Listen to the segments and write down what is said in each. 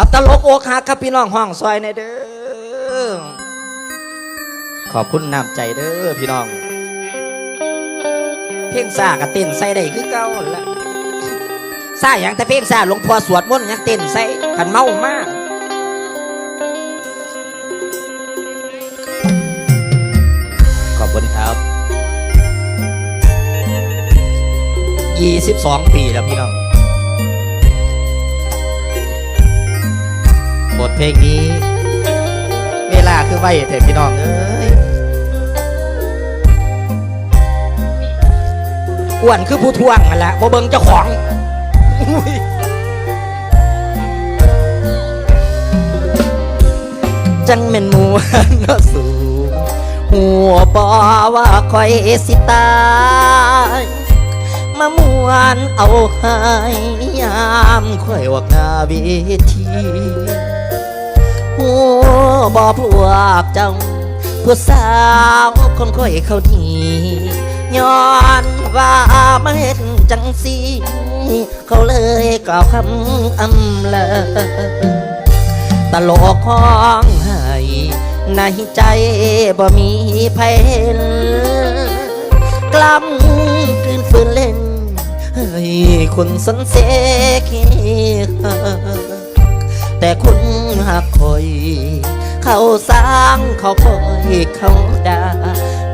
เอาตลกอกหักครับพี่น้องห้องซอยในเด้อ ขอบคุณน้ำใจเด้อพี่น้อง เพลงซากับเต้นใส่ได้คือเก่าหั่นละซาอย่างแต่เพลงซาหลวงพ่อสวดมนต์ยังเต้นใส่ขันเมามากขอบคุณครับ 22 ปีแล้วพี่น้อง บทเพลงนี้ เวลาคือไว้แต่พี่น้องเอ้ยอ้วนคือผู้ทวงนั่นแหละบ่เบิงเจ้าของจังแม่นมูนสูงหัวบอว่าคอยสิตายมามวนเอาให้ยามคอยออกหน้าเวที บอพวกเจ้าผู้สาวคนค่อยเขาดีย้อนว่ามาเห็นจังสีเขาเลยกล่าวคำอำเลอตลกห้องให้ในใจบ่มีไผเห็นกล้ำกลืนฝืนเล่น ให้คนสันเสก แต่คุณหักคอย เขาสร้างเขาคอยเขาด่า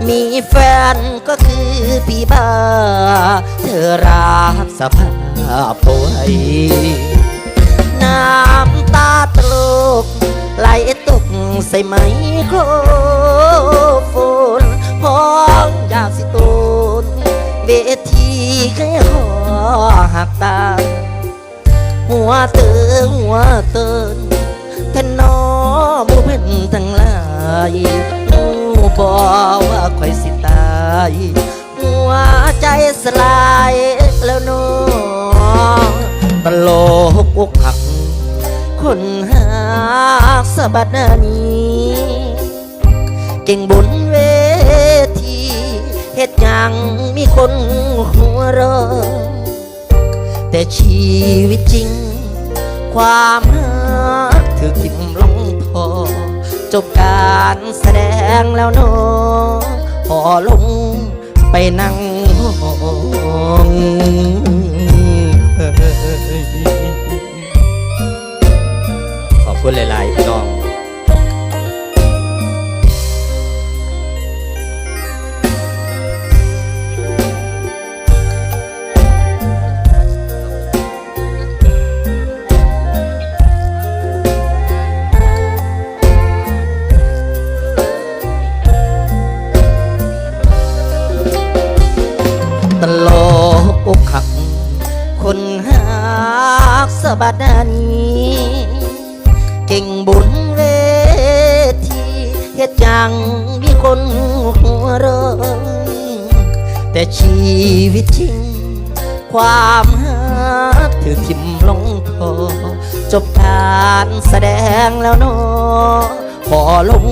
มีแฟนก็คือพี่บ้า เธอรักสภาพป่วยน้ำตาตลกไหลตกใส่ไมโครโฟนพ้องอยากสิตูนเวทีแค่ขอ หูบอว่าคอยสิตายหัวใจสลายแล้วน้องตลกอกหัก คนหากสะบัดหน้านี้เก่งบุญเวทีเฮ็ดยังมีคนหัวเรอแต่ชีวิตจริง ความรักถือทิมลงพอ จบการแสดงแล้วเนอพอลงไปนั่ง สบัดนานี้ เก่งบุญเวทีเฮ็ดหยังมีคนหัวเรอแต่ชีวิตจริง ความหักถือทิมลงพอ จบการแสดงแล้วเนอขอลง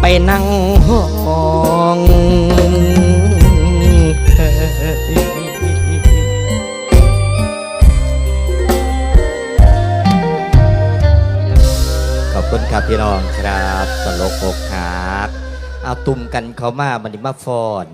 ไปนั่งหอ คุณครับพี่น้องครับตลกหกหักเอาตุ่มกันเขามามันมาฟอน